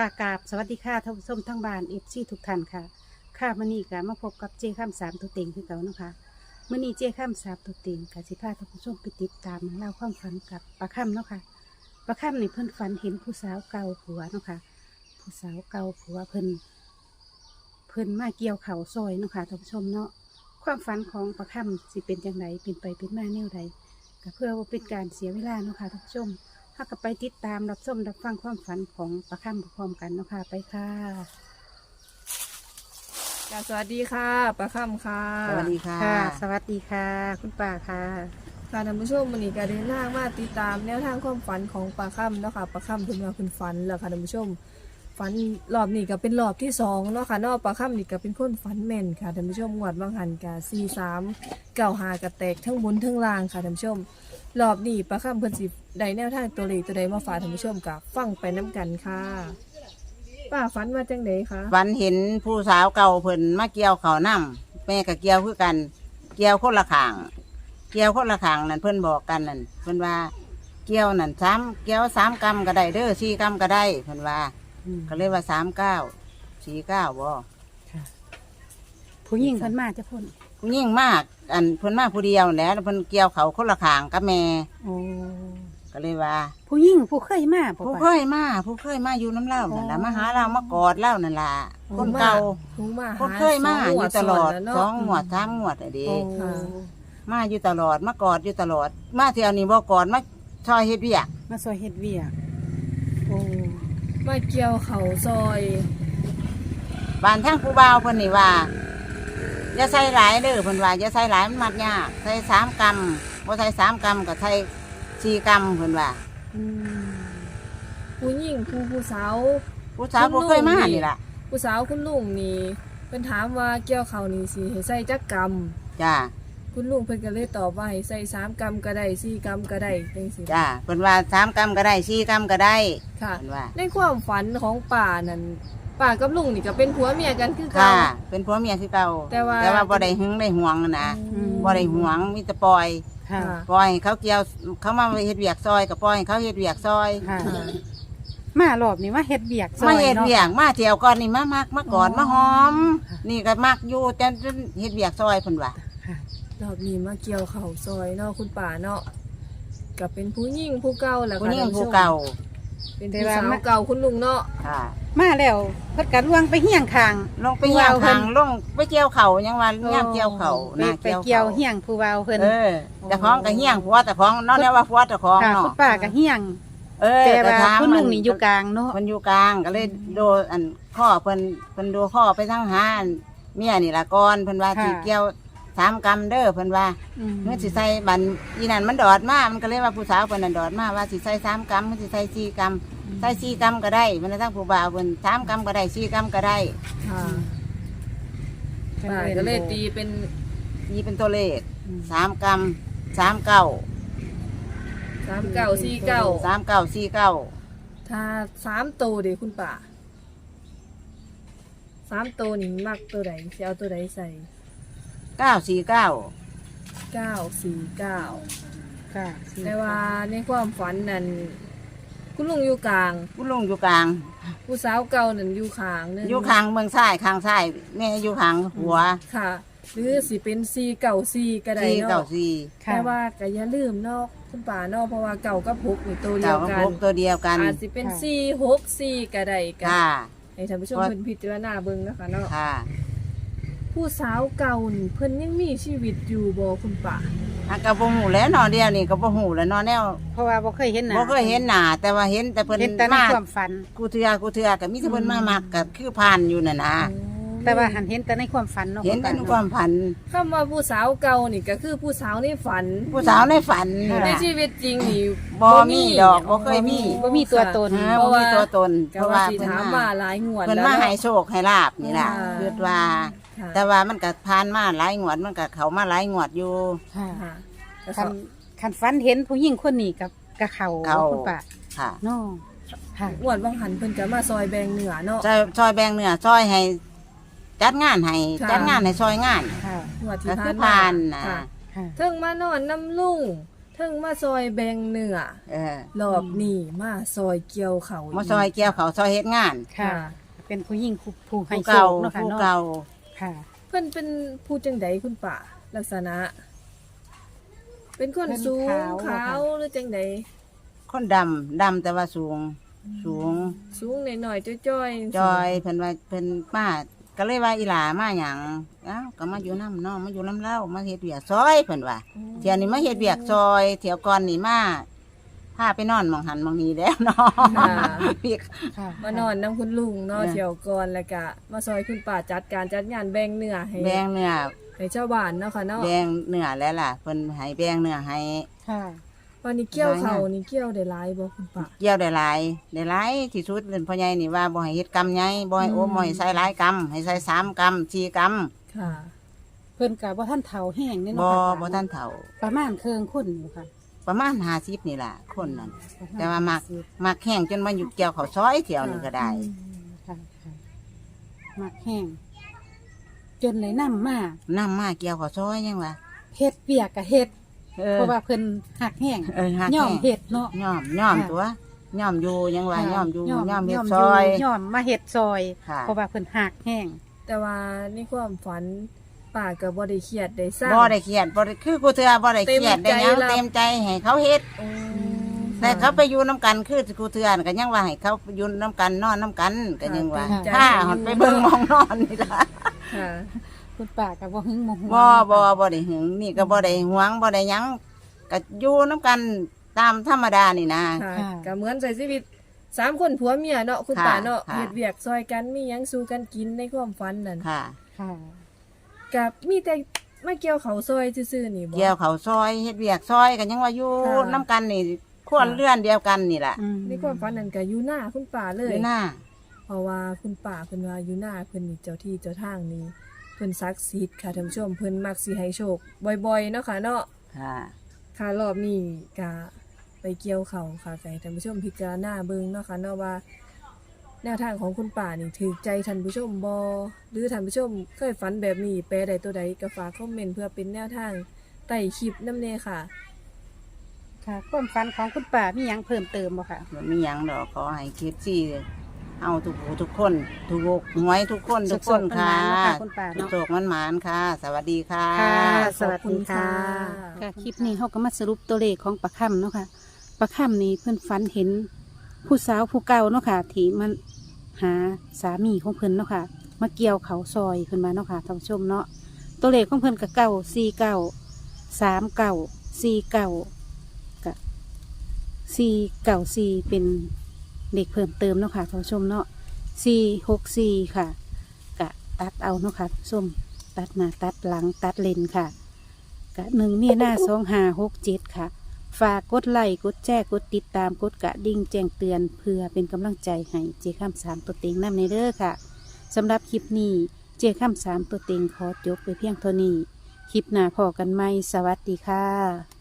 ค่ะกราบสวัสดีค่ะท่านผู้ชมทั้งบ้านเอฟซีทุกท่านค่ะ ค่ะมื่อนี้ก็มาพบกับเจข้ามสามตัวเต็งคือเก่าเนาะคะมื่อนี้เจข้ามสามตัวเต็งกับสิพาท่านผู้ชมไปติดตามเล่าความฝันกับปลาค่ำเนาะค่ะปลาค่ำนี่เพิ่นฝันเห็นผู้สาวเก่าผัวเนาะค่ะผู้สาวเก่าผัวเพิ่นเพิ่นมาเกี่ยวเข่าซอยเนาะค่ะท่านผู้ชมเนาะความฝันของปลาค่ำสิเป็นอย่างไรเป็นไปเป็นมาแนวใดก็เพื่อว่าเป็นการเสียเวลาเนาะค่ะท่านผู้ชม ถ้าก็ไปติดตามรับชมรับฟังความฝันของประคำพร้อมๆกันเนาะค่ะไปค่ะค่ะสวัสดีค่ะปลาค่ำค่ะสวัสดีค่ะค่ะ สวัสดีค่ะ คุณป่าค่ะค่ะท่านผู้ชมวันนี้ก็เดินทางมาติดตามแนวทางความฝันของปลาค่ำเนาะค่ะปลาค่ำเพิ่นว่าเพิ่นฝันแล้วค่ะท่านผู้ชม ฝันรอบนี้ก็เป็นรอบที่สองเนาะค่ะนอกปลาค่ำนี่ก็เป็นคนฝันแม่นค่ะท่านผู้ชมงวดบางหันกะสี่สามเก่าหากระแตกทั้งบนทั้งล่างค่ะท่านผู้ชม รอบนี้ปลาค่ำเพิ่นสิได้แนวทางตัวเลขตัวใดมาฝากท่านผู้ชมกับฟังไปน้กันค่ะป้าฝันว่าจังไดคะฝันเห็นผู้สาวเก่าเพิ่นมาเกี่ยวเขาวนํแม่กับเกี่ยวคือกัน เกี่ยวคนละขาง เกี่ยวคนละขางนั่นเพิ่นบอกกันนั่นเพิ่นว่าเกี่ยวนั่นสามเกี่ยวสามกำก็ได้เด้อสี่กำก็ได้เพิ่นว่า อืมก็เลยว่าสามเก้าสี่เก้าบ่ผู้หญิงเพิ่นมาจะพ่นยิ่งมากอันเพิ่นมาผู้เดียวแหล้วเพิ่นเกี่ยวเขาคนละขางกับแม่โอ้ก็เลยว่า ผู้หญิงผู้เคยมาบ่ผู้ป่ะเคยมาผู้เคยมาอยู่น้ำเล่านั่นล่ะมาหาเรามากอดเล่านั่นล่ะคนเก่าหูมาคนหาเคยมาสองงวยู่ตลอดซ้นแวเนาะสองหวดสามหวดอะเดีโอ้ค่ะมาอยู่ตลอดมากอดอยู่ตลอด มาเที่ยวนี้บ่กอดมาชอยเฮ็ดเวียกมาซอยเฮ็ดเวียกโอ้ มาเกี่ยวเขาซอยบ้านทางผู้บ่าวเพิ่นนี่ว่าอย่าใส่หลายเด้อเพิ่นว่าอย่าใส่หลายมันมัดยากใส่สามกำบ่ใส่สามกำก็ใส่สี่กำเพิ่นว่าอืมผู้หญิงผู้ผู้สาว ผู้สาวบ่เคยมานี่ล่ะผู้สาวคุณลุงนี่เพิ่นถามว่าเกี่ยวเขานี่สิให้ใส่จักกรรมจ้า คุณลุงเพิ่นก็เลยตอบว่าให้ใส่สามกรรมก็ได้สี่กรรมก็ได้จังซี่จ้าเพิ่นว่าสามกำก็ได้สี่กำก็ได้ค่ะ เพิ่นว่าในความฝันของป่านั่นป่ากับลุงนี่ก็เป็นผัวเมียกันคือค่ะเก่าเป็นผัวเมียคือเก่าแต่ว่า แต่ว่าบ่ได้หึงได้หวงนะอืม บ่ได้หวงมีแต่ปล่อย ค่ะ ค่ะปล่อยให้เขาเกี่ยวเขามาเฮ็ดเวียกซอยก็ปล่อยให้เขาเฮ็ดเวียกซอยค่ะ ค่ะ มารอบนี้มาเฮ็ดเวียกซอมายเฮ็ดเนาะเวียกมาเที่ยวก่อนนี่มามักมากอดอ๋อมาหอมค่ะนี่ก็มักอยู่จนจนเฮ็ดเวียกซอยเพิ่นว่าค่ะ รอบนี้มาเกี่ยวเขาซอยเนาะคุณป่าเนาะก็เป็นผู้หญิงผู้เก่าแหละผู้ค่ะนี้ท่านผู้ชผู้มเก่า เป็นผู้สาวเก่าคุณลุงเนาะค่ะมาแล้วเพิ่นก็ล่วงไปเฮียงคาง ลงไปย่างผู้เว้าเพิ่ทานงลงไปเกี่ยวเขายังว่าย่างเกี่ยวเขาไปหน้าไปเกี่ยวขาเฮียงผู้เว้าเพิ่นเออแต่ของก็เฮียงผัวแต่ของเนาะเนี่ยว่าผัวแต่ของค่ะเนาะคุณป้าก็เฮียง เออแต่ก็ว่าถามคุณลุงมันี่อยู่กลางเนาะเพิ่นอยู่กลางก็เลยโดนอันข้อเพิ่นเพิ่นดูข้อไปทางหาอันเมียนี่ล่ะก่อนเพิ่นว่าสิเกี่ยว สามกำเด้อเพิ่นว่าอืมเมื่อสิใส่บันอีนั่นมันดอดมามันก็เลยว่าผู้สาวเพิ่นนั่นดอดมาว่าสิใส่สามกำมันสิใส่สี่กำใส่สี่กำก็ได้มันทั้งผู้บ่าวเพิ่นสามกำก็ได้สี่กำก็ได้ค่ะเพิ่นป่าอิ้นก็เลยโบตีเป็นนี่เป็นตัวเลขอืมสามกำสามเก้าสามเก่าสี่เก่าสามเก้าสี่เก้าถ้าสามโตวเดี๋ยวคุณป่าสามโตวนี่มักตัวไหนจะเอาตัวไหนใส่ เก้าสี่เก้าเก้าสี่เก้าค่ะสี่แต่ว่าในความฝันนั้นคุณลุงอยู่กลาง ผู้ลุงอยู่กลาง ผู้สาวเก่านั่นอยู่ข้างนึงอยู่ข้างเมืองซ้ายข้างซ้ายแม่อยู่ข้างหัวค่ะ หรือสิเป็นสี่เก่าสี่ก็ได้สี่เก้าเนาะสี่ค่ะแต่ว่าก็อย่าลืมเนาะคุณป่าเนาะเพราะว่าเก่ากับพกนี่ตัวเดีเก้ายวกับกันหกตัวเดียวกันอาจสิเป็นสี่หกสี่ก็ได้กันค่ะ ให้ท่านผู้ชมเพราะเพิ่นพิจารณาเบิ่งนะคะเนาะค่ะ ผู้สาวเก่านี่เพิ่นยังมีชีวิตอยู่บ่คุณป่าอันก็บ่หูแล้วเนอเดียวนี่ก็บ่หูแล้วเนอแนวเพราะว่าบ่เคยเห็นหน้าบ่เคยเห็นหน้าแต่ว่าเห็นแต่เพิ่นเห็นแต่ในมาความฝัน กูเทือกูเทือกับมิสเพิ่นมามักกับคือผ่านอยู่น่ะนะ แต่ว่าหันเห็นแต่ในความฝันเนาะเห็นแต่ในณคป้วามฝัน คำว่าผู้สาวเก่านี่ก็คือผู้สาวในฝัน ผู้สาวในฝันค่ะในน่ะ ชีวิตจริงนี่บ่มีดอกบ่เคยมี บ่มีตัวตนเออบ่มีตัวตนเพก็ราะว่าว่าสิเพิ่นถามมามาหลายงวดเพิ่นแล้ว มาให้เนาะโชคให้ลาบนี่ล่ะค่ะ คิดว่า ค่ะแต่ว่ามันก็ผ่านมาหลายงวดมันก็เข้ามาหลายงวดอยู่ ค่ะค่ะก็คันคันฝันเห็นผู้หญิงคนนี้กับกับเขาเขาคุณป้าค่ะเนาะค่ะงวดบางหันเพิ่นก็มาซอยแบงเหนือเนาะ ซอยซอยแบ่งเนื้อซอยให้จัดงานให้ค่ะ จัดงานให้ซอยงาน ค่ะงวดที่ก็ผ่าคืนอมาผ่านนะค่ะค่ะ เทิงมานอนน้ำลุงเทิงมาซอยแบ่งเนื้อเออรอบนี้มาซอยเกี่ยวเขามามาซอยเกี่ยวเขาซอยเฮ็ดงานค่ะเป็นผู้หญิงผู้ผู้ให้ผู้โชเก่าคเนาะค่ะผู้เนาะ เก่า ค่ะ เพิ่นเป็นผู้จังใดคุณป่าลักษณะ เป็นคนเพิ่นสูงขาว ขาวหรือจังใดคนดำดำแต่ว่าสูง สูง สูงหน่อยๆจ้อยๆจอยเพิ่นว่าเพิ่นมาก็เลยว่าอีหลามาหยังเอ้าก็มาอยู่น้ำเน้องมาอยู่น้ำเล่ามาเฮ็ดเวียกซอยเพิ่นว่าเที่ยนี้มาเฮ็ดเวียกซอยเที่ยวก่อนนี่มา พาไปนอนหมองหันหมองนี้แล้วเนาะค่ะเวียกค่ะมานอนนํคุณลุงเนาะเออเที่ยวก่อนแล้วก็มาซอยคุณป่าจัดการจัดงานแบ่งเนื้อให้แบงเนื้อให้ชาวบ้านเนาะค่ะเนาะแบงเนื้อแล้วล่ะเพิ่นให้แบงเนื้อให้ ค่ะ วันนี้เกี่ยวเขาหลายงานนี่เกี่ยวได้หลายบ่คุณป่าเกี่ยวได้หลายได้หลายที่สุดเพิ่นพ่อใหญ่นี่ว่าบ่ให้เฮ็ดกรรมใหญ่บ่ให้โอ้อืม บ่ให้ใส่หลายกรรมให้ใส่สามกรรมสี่กรรมค่ะ เพิ่นกับว่าท่านเฒ่าแห้งเนี่ยบ่เนาะค่ะบ่ทันเฒ่าประมาณเครื่องคนอยู่ค่ะ ประมาณ50นี่ล่ะคนนั้นประณแต่ว่ามักสิบมักแห้งจนมาอยู่เกี่ยวเขาวซอยเที่ยวนี่ก็ได้ ค่ะค่ะมักแห้ง จนไหนน้ำมากนำมาเกี่ยวเขาวซอยยังวะเฮ็ดเปียกกับเฮ็ด เออเพราะว่าเพิ่นหักแห้งเออหักย่อมแห้งเฮ็ดเนาะ ย่อมย่อมค่ะ ตัวย่อมอยู่ยังว่าย่อมอยู่ย่อมเฮ็ดมซอยย่อมมาเฮ็ดซอย ค่ะ เพราะว่าเพิ่นหักแห้ง แต่ว่าในความฝัน ป่าก็บ่ได้เครียดได้สร้าง บ่ได้เครียดบ่ได้คือกูเทื่อบ่ได้เครียดเต็ได้มใจหยังรับเต็มใจให้เขาเฮ็ด โอ้แต่เขาไปอยู่น้ำกันคือกูเทื่อน่ะก็ยังว่าให้เขาอยู่น้ำกันนอนน้ำกันก็ยังว่าค่ะ ถ้าหอนไปเบิ่งมองนอนนี่ล่ะค่ะคุณป้าก็บ่หึงบ่หวงบ่บ่บ่ได้หึงนี่ก็บ่ได้หวงบ่ได้หยังก็อยู่น้ำกันตามธรรมดานี่นะค่ะ ก็เหมือนใช้ชีวิตสามคนผัวเมียเนาะคุณค่ะป่าเนาะค่ะ เฮ็ดเวียกซอยกันมีหยังสู้กันกินในความฝันนั่นค่ะ ค่ะ กับมีแต่มาเกี่ยวเขาวซอยซื่อๆนี่บ่ เกี่ยวเขาวซอยเฮ็ดเวียกซอยกันยังว่าอยู่ค่ะ น้ำกันนี่ควรเลื่อนเดียวกันนี่ล่ะอืมในความฝันนั้นก็อยู่หน้าคุณป่าเลอย ยู่หน้า เพราะว่าคุณป่าเพิ่นว่าอยู่หน้าเพิ่นนี่เจ้าที่เจ้าทางนี่เพิ่นศักดิ์สิทธิ์ค่ะท่านผู้ชมเพิ่นมักสิให้โชคบ่อยๆเนาะค่ะเนาะค่ะ ค่ะรอบนี้ก็ไปเกี่ยวเขาค่ะก็ให้ท่านผู้ชมพิจารณาเบิ่งเนาะค่ะเนาะว่า แนวทางของคุณป่านี่ถูกใจท่านผู้ชมบอหรือท่านผู้ชมเคยฝันแบบนี้แปลใดตัวใดก็ฝากคอมเมนต์เพื่อเป็นแนวทางใต้คลิปน้ำเนค่ะ ค่ะความฝันของคุณป้ามีหยังเพิ่มเติมบ่ค่ะ บ่มีหยังดอกขอให้คิดซี่เอาทุกผู้ทุกคนถูกหวยทุกคนทุกคนค่ะสุขๆมันๆเนาะค่ะคุณป้าเนาะโศกมันหมานค่ะ สวัสดีค่ะ ค่ะ สวัสดีค่ะ ค่ะคลิปนี้เขาก็มาสรุปตัวเลขของปลาค่ำเนาะค่ะปลาค่ำนี่เพื่อนฝันเห็นผู้สาวผู้เก่าเนาะค่ะที่มัน หาสามีของเพิ่นเนาะค่ะ มาเกี่ยวเขาซอยเพิ่นมาเนาะค่ะท่านผู้ชมเนาะตัวเลขของเพิ่นกับเก้าสี่เก้าสามเก้าสี่เก้ากับสี่เก้าสี่เป็นเลขเพิ่มเติมเนาะค่ะท่านผู้ชมเนาะสี่หกสี่ค่ะกะตัดเอาเนาะค่ะท่านผู้ชมตัดหน้าตัดหลังตัดเลนค่ะกะหนึ่งมีหน้าสองหาหกเจ็ดค่ะ ฝากกดไลค์กดแชร์กดติดตามกดกระดิ่งแจ้งเตือน เพื่อเป็นกำลังใจให้เจข้ามสามตัวเต็งนำในเด้อค่ะสำหรับคลิปนี้เจข้ามสามตัวเต็งขอจบไปเพียงเท่านี้ คลิปหน้าพอกันไหมสวัสดีค่ะ